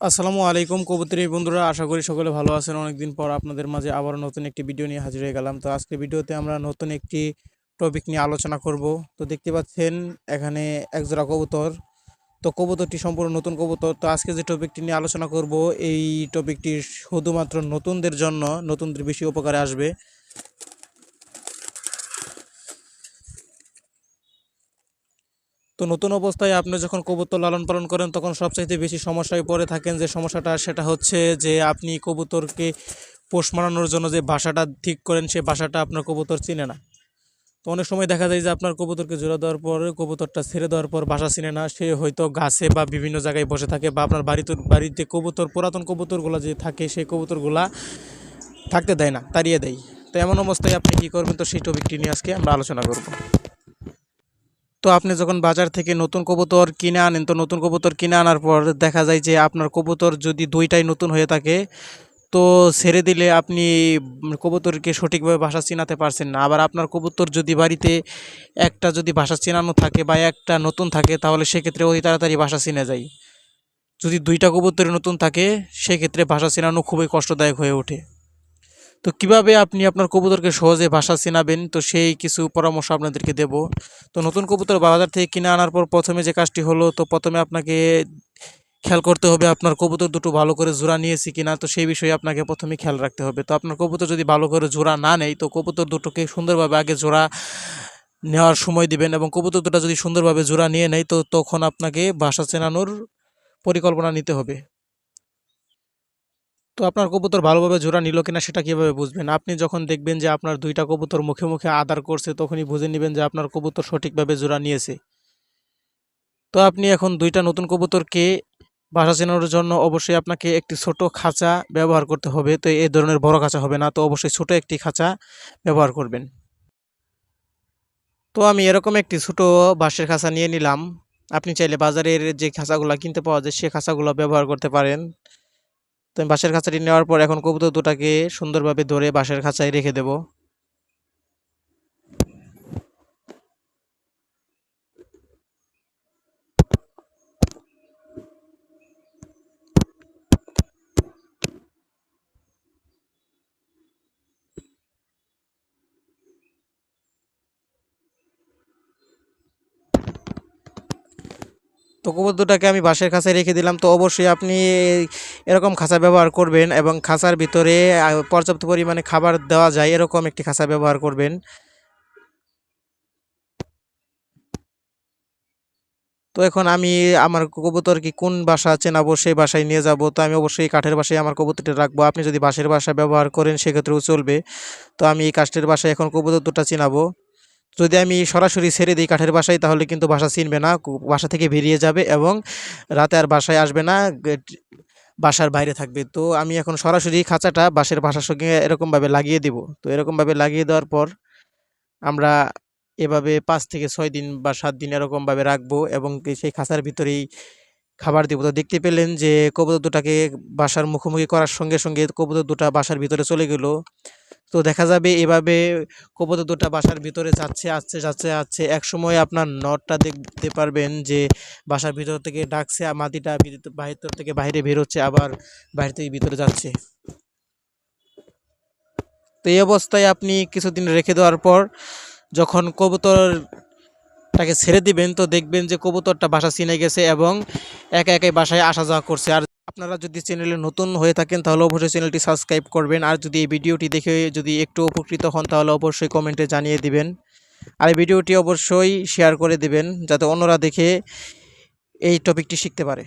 আসসালামু আলাইকুম কবুতরি বন্ধুরা, আশা করি সকলে ভালো আছেন। অনেকদিন পর আপনাদের মাঝে আবার নতুন একটি ভিডিও নিয়ে হাজির হয়ে গেলাম। তো আজকে ভিডিওতে আমরা নতুন একটি টপিক নিয়ে আলোচনা করব। তো দেখতে পাচ্ছেন, এখানে একজোড়া কবুতর। তো কবুতরটি সম্পূর্ণ নতুন কবুতর। তো আজকে যে টপিকটি নিয়ে আলোচনা করব, এই টপিকটি শুধুমাত্র নতুনদের জন্য নতুনদের বেশি উপকারে আসবে। তো নতুন অবস্থায় আপনি যখন কবুতর লালন পালন করেন, তখন সবচাইতে বেশি সমস্যায় পড়ে থাকেন যে সমস্যাটা, সেটা হচ্ছে যে আপনি কবুতরকে পোষ মানানোর জন্য যে বাসাটা ঠিক করেন, সে বাসাটা আপনার কবুতর চিনে না। তো অনেক সময় দেখা যায় যে আপনার কবুতরকে জোড়া দেওয়ার পর, কবুতরটা ছেড়ে দেওয়ার পর বাসা চিনে না। সে হয়তো গাছে বা বিভিন্ন জায়গায় বসে থাকে বা আপনার বাড়িতে বাড়িতে কবুতর, পুরাতন কবুতরগুলো যে থাকে, সেই কবুতরগুলা থাকতে দেয় না, তাড়িয়ে দেয়। তো এমন অবস্থায় আপনি কী করবেন? তো সেই টপিকটি নিয়ে আজকে আমরা আলোচনা করব। তো আপনি যখন বাজার থেকে নতুন কবুতর কিনে আনেন, তো নতুন কবুতর কিনে আনার পর দেখা যায় যে আপনার কবুতর যদি দুইটাই নতুন হয়ে থাকে, তো ছেড়ে দিলে আপনি কবুতরকে সঠিকভাবে ভাষা চিনাতে পারছেন না। আবার আপনার কবুতর যদি বাড়িতে একটা যদি ভাষা চেনানো থাকে বা একটা নতুন থাকে, তাহলে সেক্ষেত্রে অতি তাড়াতাড়ি ভাষা চিনে যায়। যদি দুইটা কবুতরই নতুন থাকে, সেক্ষেত্রে ভাষা চেনানো খুবই কষ্টদায়ক হয়ে ওঠে। তো কীভাবে আপনি আপনার কবুতরকে সহজে ভাষা চেনাবেন? তো সেই কিছু পরামর্শ আপনাদেরকে দেব। তো নতুন কবুতর বাজার থেকে কিনে আনার পর প্রথমে যে কাজটি হলো, তো প্রথমে আপনাকে খেয়াল করতে হবে আপনার কবুতর দুটো ভালো করে জোড়া নিয়েছি কিনা। তো সেই বিষয়ে আপনাকে প্রথমে খেয়াল রাখতে হবে। তো আপনার কবুতর যদি ভালো করে জোড়া না নেয়, তো কবুতর দুটোকে সুন্দরভাবে আগে জোড়া নেওয়ার সময় দিবেন এবং কবুতর দুটো যদি সুন্দরভাবে জোড়া নিয়ে নেয়, তো তখন আপনাকে বাসা চেনানোর পরিকল্পনা নিতে হবে। তো আপনার কবুতর ভালোভাবে জোড়া নিল কিনা সেটা কীভাবে বুঝবেন? আপনি যখন দেখবেন যে আপনার দুইটা কবুতর মুখে মুখে আদার করছে, তখনই বুঝে নেবেন যে আপনার কবুতর সঠিকভাবে জোড়া নিয়েছে। তো আপনি এখন দুইটা নতুন কবুতরকে বাসা চেনানোর জন্য অবশ্যই আপনাকে একটি ছোট খাঁচা ব্যবহার করতে হবে। তো এই ধরনের বড় খাঁচা হবে না, তো অবশ্যই ছোট একটি খাঁচা ব্যবহার করবেন। তো আমি এরকম একটি ছোট বাঁশের খাঁচা নিয়ে নিলাম। আপনি চাইলে বাজারের যে খাঁচাগুলো কিনতে পাওয়া যায়, সে খাঁচাগুলো ব্যবহার করতে পারেন। তো আমি বাঁশের খাঁচাটি নেওয়ার পর এখন কবুতর দুটাকে সুন্দরভাবে ধরে বাঁশের খাঁচায় রেখে দেব। তো কবুতর দুটাকে আমি বাঁশের খাঁচায় রেখে দিলাম। তো অবশ্যই আপনি এরকম খাঁচা ব্যবহার করবেন এবং খাঁচার ভিতরে পর্যাপ্ত পরিমাণে খাবার দেওয়া যায়, এরকম একটি খাঁচা ব্যবহার করবেন। তো এখন আমি আমার কবুতরকে কোন বাসা চেনাবো, সেই বাসায় নিয়ে যাব। তো আমি অবশ্যই কাঠের বাসায় আমার কবুতরটি রাখব। আপনি যদি বাঁশের বাসা ব্যবহার করেন, সেক্ষেত্রেও চলবে। তো আমি এই কাঠের বাসায় এখন কবুতর দুটা চিনাবো। যদি আমি সরাসরি ছেড়ে দিই কাঠের বাসায়, তাহলে কিন্তু বাসা চিনবে না বাসা থেকে বেরিয়ে যাবে এবং রাতে আর বাসায় আসবে না বাসার বাইরে থাকবে। তো আমি এখন সরাসরি খাঁচাটা বাসের বাসার সঙ্গে এরকমভাবে লাগিয়ে দিব। তো এরকমভাবে লাগিয়ে দেওয়ার পর আমরা এভাবে পাঁচ থেকে ছয় দিন বা সাত দিন এরকমভাবে রাখব এবং সেই খাঁচার ভিতরেই খাবার দিব। তো দেখতে পেলেন যে কবুতর দুটাকে বাসার মুখোমুখি করার সঙ্গে সঙ্গে কবুতর দুটা বাসার ভিতরে চলে গেল। তো দেখা যাবে এভাবে কবুতর দুটা বাসার ভিতরে যাচ্ছে, আসছে যাচ্ছে, আসছে। এক সময় আপনার নটটা দেখতে পারবেন যে বাসার ভিতর থেকে ডাকছে মাটিটা ভিতর- থেকে বাইরে বের হচ্ছে আবার বাইরে থেকে ভিতরে যাচ্ছে। তো এই অবস্থায় আপনি কিছুদিন রেখে দেওয়ার পর যখন কবুতরটাকে ছেড়ে দিবেন, তো দেখবেন যে কবুতরটা বাসা চিনে গেছে এবং একা একাই বাসায় আসা যাওয়া করছে। আর আপনারা যদি চ্যানেলে নতুন হয়ে থাকেন, তাহলে অবশ্যই চ্যানেলটি সাবস্ক্রাইব করবেন। আর যদি এই ভিডিওটি দেখে যদি একটু উপকৃত হন, তাহলে অবশ্যই কমেন্টে জানিয়ে দিবেন। আর এই ভিডিওটি অবশ্যই শেয়ার করে দিবেন, যাতে অন্যরা দেখে এই টপিকটি শিখতে পারে।